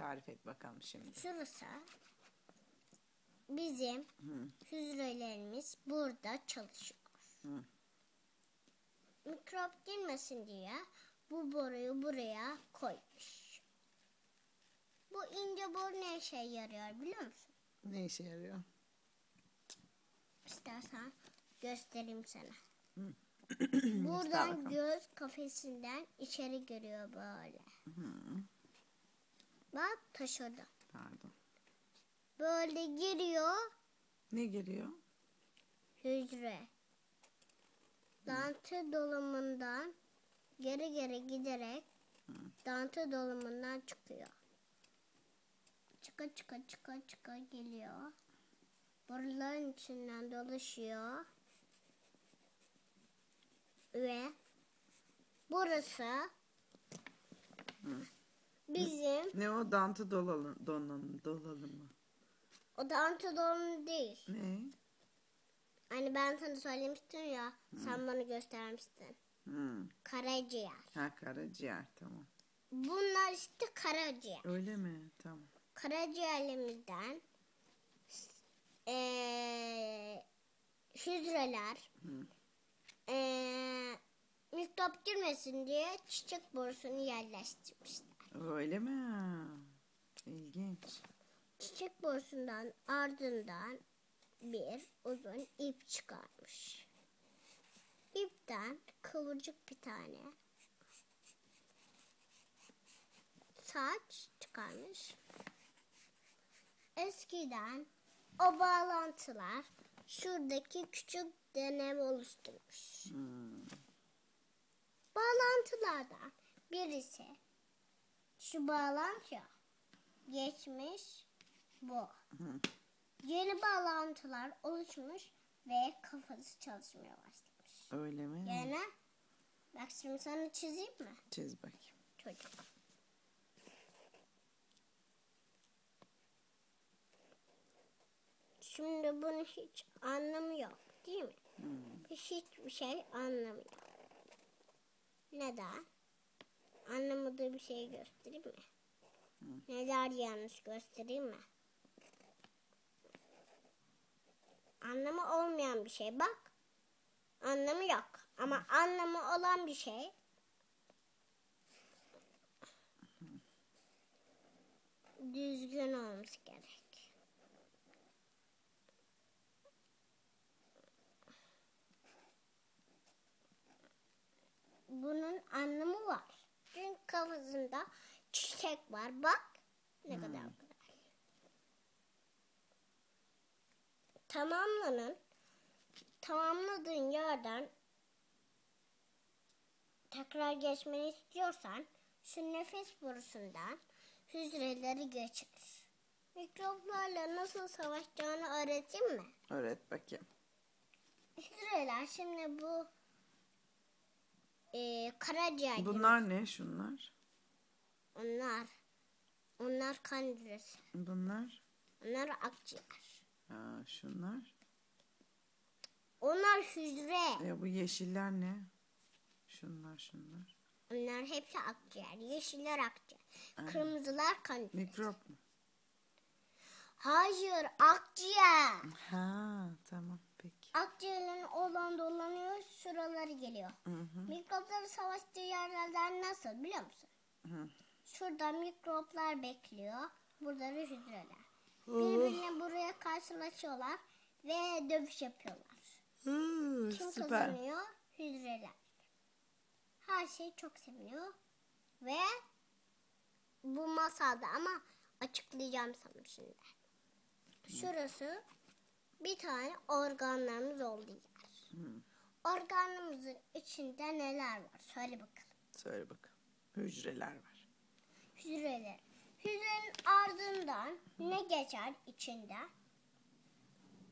tarif et bakalım şimdi. Şurası bizim Hı. hücrelerimiz burada çalışıyor. Hı. Mikrop girmesin diye bu boruyu buraya koymuş. Bu ince boru ne işe yarıyor biliyor musun? Ne işe yarıyor? İstersen göstereyim sana. Buradan göz kafesinden içeri görüyor böyle. Hı. Bak taşıdı. Pardon. Böyle giriyor Ne geliyor? hücre. Dantı dolumundan geri geri giderek dantı dolumundan çıkıyor. Çıka çıka çıka çıka geliyor. Boruların içinden dolaşıyor. Ve burası bizim Ne o dantı dolalım, dolalım, dolalım mı? o dantı dolumu değil. Ne? Hani ben sana söylemiştim ya sen bana göstermiştin. Hı. Karaciğer. Ha karaciğer tamam. Bunlar işte karaciğer. Öyle mi? Tamam. Karaciğerlerimizden eee hücreler Hı. eee mikrop girmesin diye çiçek borusunu yerleştirmişler. Öyle mi? İlginç. Çiçek borusundan ardından bir uzun ip çıkarmış. İpten kıvırcık bir tane saç çıkarmış. Eskiden o bağlantılar şuradaki küçük dönem oluşturmuş. Hmm. Bağlantılardan birisi şu bağlantıya geçmiş bu. Hı. Yeni bağlantılar oluşmuş ve kafası çalışmaya başlamış. Öyle mi? Yani bak şimdi sana çizeyim mi Çiz bakayım. çocuk? Şimdi bunun hiç anlamı yok değil mi? Hmm. Hiçbir şey anlamıyor. Neden? Anlamadığı bir şeyi göstereyim mi? Neler yanlış göstereyim mi? Anlamı olmayan bir şey. Bak. Anlamı yok. Ama anlamı olan bir şey. Düzgün olması gerek. Bunun anlamı var. Kafasında çiçek var. Bak ne kadar güzel. Tamamlanın. Tamamladığın yerden tekrar geçmeni istiyorsan şu nefes borusundan hücreleri geçir. Mikroplarla nasıl savaşacağını öğreteyim mi? Öğret bakayım. Hücreler şimdi bu e, karaciğer gibi. Bunlar ne? Şunlar. Onlar. Onlar kan hücresi. Bunlar. Onlar akciğer. Ha, şunlar. Onlar hücre. Ya bu yeşiller ne? Şunlar şunlar. Onlar hepsi akciğer. Yeşiller akciğer. Kırmızılar kan hücresi. Mikrop mu? Hayır akciğer. Ha tamam peki. Akciğerin olan dolanıyor şuraları geliyor. Hı hı. Mikropları savaştığı yerlerden nasıl biliyor musun? Hı. Şurada mikroplar bekliyor. Burada da hücreler. Birbirine buraya karşılaşıyorlar ve dövüş yapıyorlar. Hı, Kim süper. kazanıyor? Hücreler. Her şey çok seviniyor. Ve bu masalda ama açıklayacağım sana şimdi. Şurası bir tane organlarımız olduğu yer. Hı. Organımızın içinde neler var? Söyle bakalım. Söyle bakalım. Hücreler var. Hücreler. Hücrenin ardından ne geçer içinde?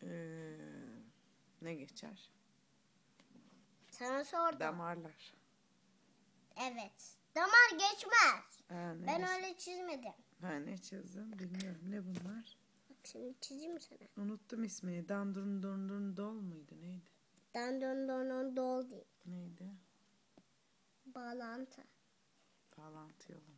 Ee, ne geçer? Sana sordum. Damarlar. Evet. Damar geçmez. Ha, ne, Ben geç- öyle çizmedim. ha, ne çizdim bilmiyorum. Ne bunlar? Bak şimdi çizeyim sana. Unuttum ismini. Dandurun dondurun dol muydu? Neydi? Dandon donon dol değil. Neydi? Bağlantı. Bağlantı yolu.